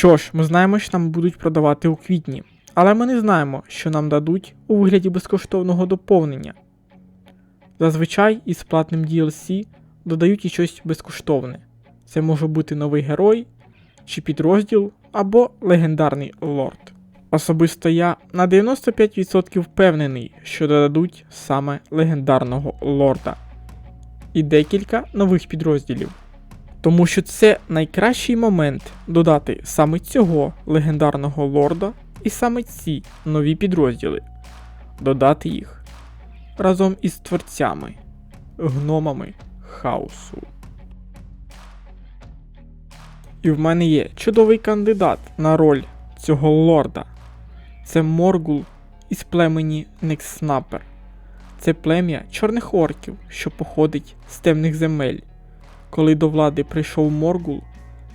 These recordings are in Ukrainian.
Що ж, ми знаємо, що нам будуть продавати у квітні, але ми не знаємо, що нам дадуть у вигляді безкоштовного доповнення. Зазвичай із платним DLC додають і щось безкоштовне. Це може бути новий герой, чи підрозділ, або легендарний лорд. Особисто я на 95% впевнений, що додадуть саме легендарного лорда і декілька нових підрозділів. Тому що це найкращий момент додати саме цього легендарного лорда і саме ці нові підрозділи, додати їх разом із творцями, гномами хаосу. І в мене є чудовий кандидат на роль цього лорда. Це Моргул із племені Некснапер. Це плем'я чорних орків, що походить з темних земель. Коли до влади прийшов Моргул,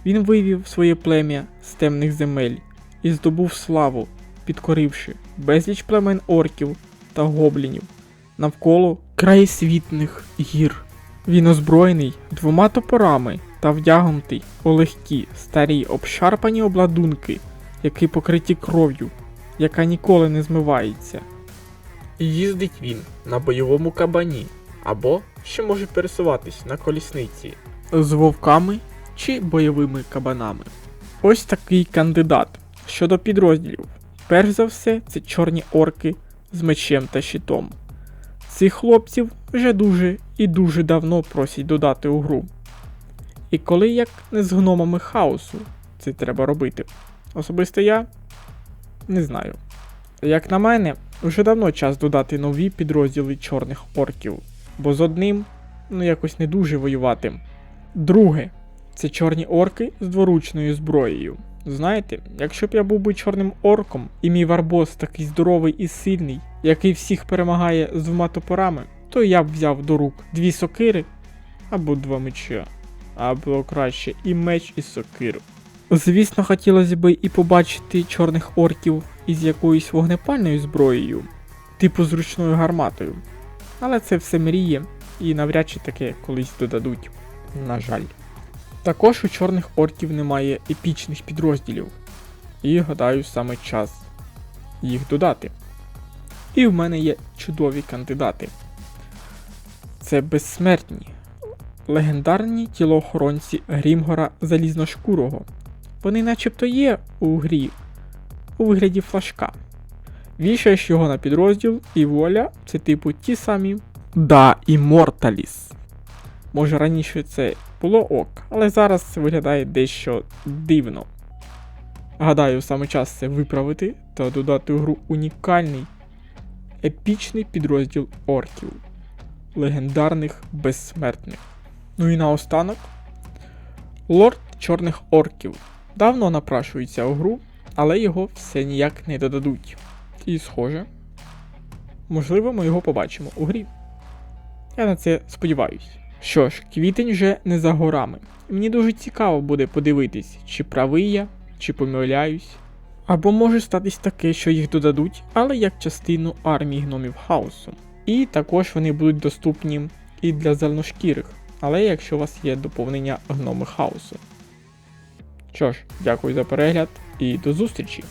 він вивів своє плем'я з темних земель і здобув славу, підкоривши безліч племен орків та гоблінів навколо краєсвітних гір. Він озброєний двома топорами та вдягнутий у легкі старі обшарпані обладунки, які покриті кров'ю, яка ніколи не змивається. Їздить він на бойовому кабані, або ще може пересуватись на колісниці з вовками чи бойовими кабанами. Ось такий кандидат щодо підрозділів. Перш за все, це чорні орки з мечем та щитом. Цих хлопців вже дуже і дуже давно просять додати у гру. І коли як не з гномами хаосу це треба робити. Особисто я не знаю. Як на мене, вже давно час додати нові підрозділи чорних орків, бо з одним ну якось не дуже воювати. Друге, це чорні орки з дворучною зброєю. Знаєте, якщо б я був би чорним орком, і мій варбос такий здоровий і сильний, який всіх перемагає з двома топорами, то я б взяв до рук дві сокири або два меча, або краще і меч і сокиру. Звісно, хотілося б і побачити чорних орків із якоюсь вогнепальною зброєю, типу з ручною гарматою. Але це все мріє, і навряд чи таке колись додадуть. На жаль. Також у чорних орків немає епічних підрозділів. І гадаю, саме час їх додати. І в мене є чудові кандидати. Це безсмертні, легендарні тілоохоронці Грімгора Залізношкурого. Вони начебто є у грі у вигляді флажка. Вішаєш його на підрозділ, і вуаля, це типу ті самі Да Immortalis. Може раніше це було ок, але зараз це виглядає дещо дивно. Гадаю, саме час це виправити та додати в гру унікальний епічний підрозділ орків, легендарних безсмертних. Ну і наостанок, Лорд Чорних Орків давно напрашується у гру, але його все ніяк не додадуть. І схоже, можливо, ми його побачимо у грі. Я на це сподіваюсь. Що ж, квітень вже не за горами. Мені дуже цікаво буде подивитись, чи правий я, чи помиляюсь. Або може статись таке, що їх додадуть, але як частину армії гномів хаосу. І також вони будуть доступні і для зеленошкірих, але якщо у вас є доповнення гноми хаосу. Що ж, дякую за перегляд і до зустрічі!